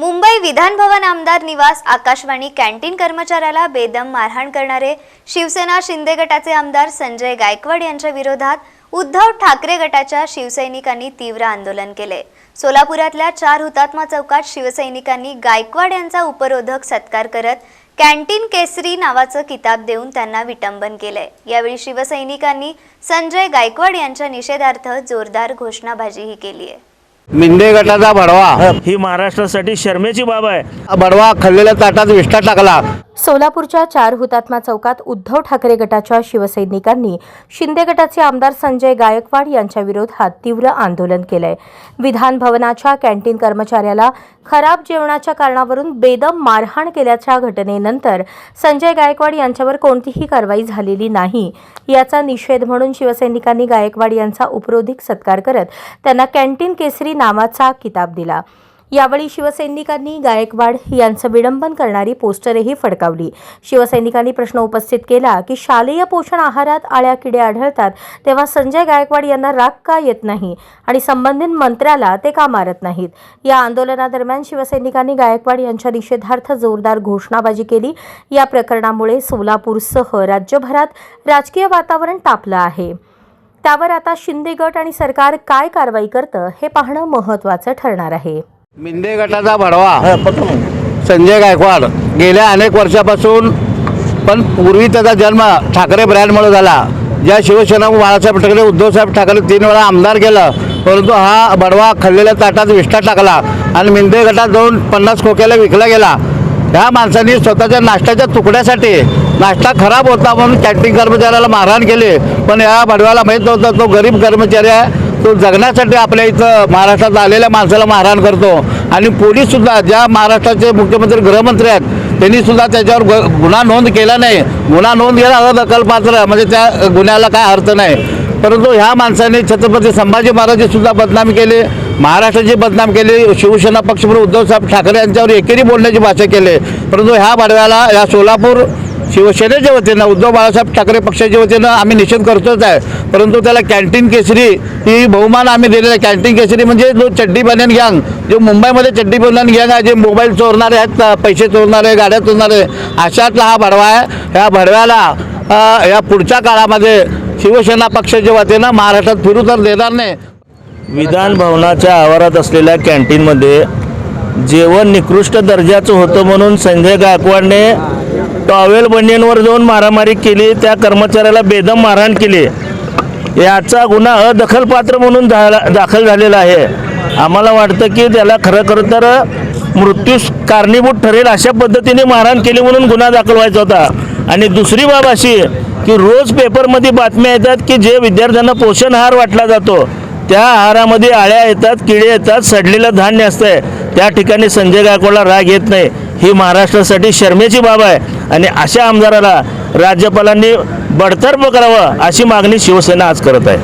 मुंबई विधानभवन आमदार निवास आकाशवाणी कॅन्टीन कर्मचाऱ्याला बेदम मारहाण करणारे शिवसेना शिंदे गटाचे आमदार संजय गायकवाड यांच्या विरोधात उद्धव ठाकरे गटाच्या शिवसैनिकांनी तीव्र आंदोलन केले. सोलापुरातल्या चार हुतात्मा चौकात शिवसैनिकांनी गायकवाड यांचा उपरोधक सत्कार करत कॅन्टीन केसरी नावाचं किताब देऊन त्यांना विटंबन केलंय. यावेळी शिवसैनिकांनी संजय गायकवाड यांच्या निषेधार्थ जोरदार घोषणाबाजीही केली आहे मिंदे गटाचा बडवा ही महाराष्ट्रासाठी शर्मेची बाब आहे. बडवा खाल्लेल्या ताटात विष्ठा टाकला. सोलापूरच्या चार हुतात्मा चौकात उद्धव ठाकरे गटाच्या शिवसैनिकांनी शिंदे गटाचे आमदार संजय गायकवाड यांच्या विरोधात तीव्र आंदोलन केलंय. विधान भवनाच्या कॅन्टीन कर्मचाऱ्याला खराब जेवणाच्या कारणावरून बेदम मारहाण केल्याच्या घटनेनंतर संजय गायकवाड यांच्यावर कोणतीही कारवाई झालेली नाही. याचा निषेध म्हणून शिवसैनिकांनी गायकवाड यांचा उपरोधिक सत्कार करत त्यांना कॅन्टीन केसरी नावाचा किताब दिला. यावेळी शिवसैनिकांनी गायकवाड यांचं विडंबन करणारी पोस्टरही फडकावली. शिवसैनिकांनी प्रश्न उपस्थित केला की शालेय पोषण आहारात आळ्या किडे आढळतात तेव्हा संजय गायकवाड यांना राग का येत नाही? आणि संबंधित मंत्र्याला ते का मारत नाहीत? या आंदोलनादरम्यान शिवसैनिकांनी गायकवाड यांच्या निषेधार्थ जोरदार घोषणाबाजी केली. या प्रकरणामुळे सोलापूरसह राज्यभरात राजकीय वातावरण तापलं आहे. त्यावर आता शिंदे गट आणि सरकार काय कारवाई करतं हे पाहणं महत्त्वाचं ठरणार आहे. मिंदे गटाचा बडवा संजय गायकवाड. गेल्या अनेक वर्षापासून पण पूर्वी त्याचा जन्म ठाकरे ब्रँडमुळे झाला. ज्या शिवसेना बाळासाहेब ठाकरे उद्धवसाहेब ठाकरे तीन वेळा आमदार केलं परंतु हा बडवा खाल्लेल्या ताटात विष्ठा टाकला आणि मिंदे गटात जाऊन पन्नास खोक्याला विकला गेला. ह्या माणसांनी स्वतःच्या नाश्त्याच्या तुकड्यासाठी नाश्ता खराब होता म्हणून कॅन्टीन कर्मचाऱ्याला मारहाण केली. पण या बडव्याला माहीत नव्हतं तो गरीब कर्मचारी आहे. तो जगण्यासाठी आपल्या इथं महाराष्ट्रात आलेल्या माणसाला मारहाण करतो. आणि पोलीससुद्धा ज्या महाराष्ट्राचे मुख्यमंत्री गृहमंत्री आहेत त्यांनी सुद्धा त्याच्यावर ग- गुन्हा नोंद केला नाही. गुन्हा नोंद केला हा दखलपात्र म्हणजे त्या गुन्ह्याला काय अर्थ नाही. परंतु ह्या माणसाने छत्रपती संभाजी महाराजांची सुद्धा बदनामी केली महाराष्ट्राची बदनाम केली शिवसेना पक्षप्रमुख उद्धवसाहेब ठाकरे यांच्यावर एकेरी बोलण्याची भाषा केली. परंतु ह्या बडव्याला या सोलापूर शिवसेनेच्या वतीनं उद्धव बाळासाहेब ठाकरे पक्षाच्या वतीनं आम्ही निषेध करतोच आहे. परंतु त्याला कॅन्टीन केसरी ही बहुमान आम्ही दिलेलं आहे. कॅन्टीन केसरी म्हणजे जो चड्डी बनियन गँग जो मुंबईमध्ये चड्डी बनियन गँग आहे जे मोबाईल चोरणारे आहेत पैसे चोरणारे गाड्या चोरणारे अशातला हा भडवा आहे. ह्या भडव्याला या पुढच्या काळामध्ये शिवसेना पक्षाच्या वतीनं महाराष्ट्रात फिरू तर देणार नाही. विधान भवनाच्या आवारात असलेल्या कॅन्टीनमध्ये जेवण निकृष्ट दर्जाचं होतं म्हणून संजय गायकवाडने टॉवेल बनियनवर जाऊन मारामारी केली त्या कर्मचाऱ्याला बेदम मारहाण केली. याचा गुन्हा अदखलपात्र म्हणून झाला दाखल झालेला आहे. आम्हाला वाटतं की त्याला खरं खरं तर मृत्यूस कारणीभूत ठरेल अशा पद्धतीने मारहाण केली म्हणून गुन्हा दाखल व्हायचा होता. आणि दुसरी बाब अशी की रोज पेपरमध्ये बातम्या येतात की जे विद्यार्थ्यांना पोषण आहार वाटला जातो त्या आहारामध्ये आळ्या येतात किडे येतात सडलेलं धान्य असतंय. त्या ठिकाणी संजय गायकवाडला राग येत नाही. ही महाराष्ट्रासाठी शर्मेची बाब आहे. आणि अशा आमदाराला राज्यपालांनी बडतर्फ करावं अशी मागणी शिवसेना आज करत आहे.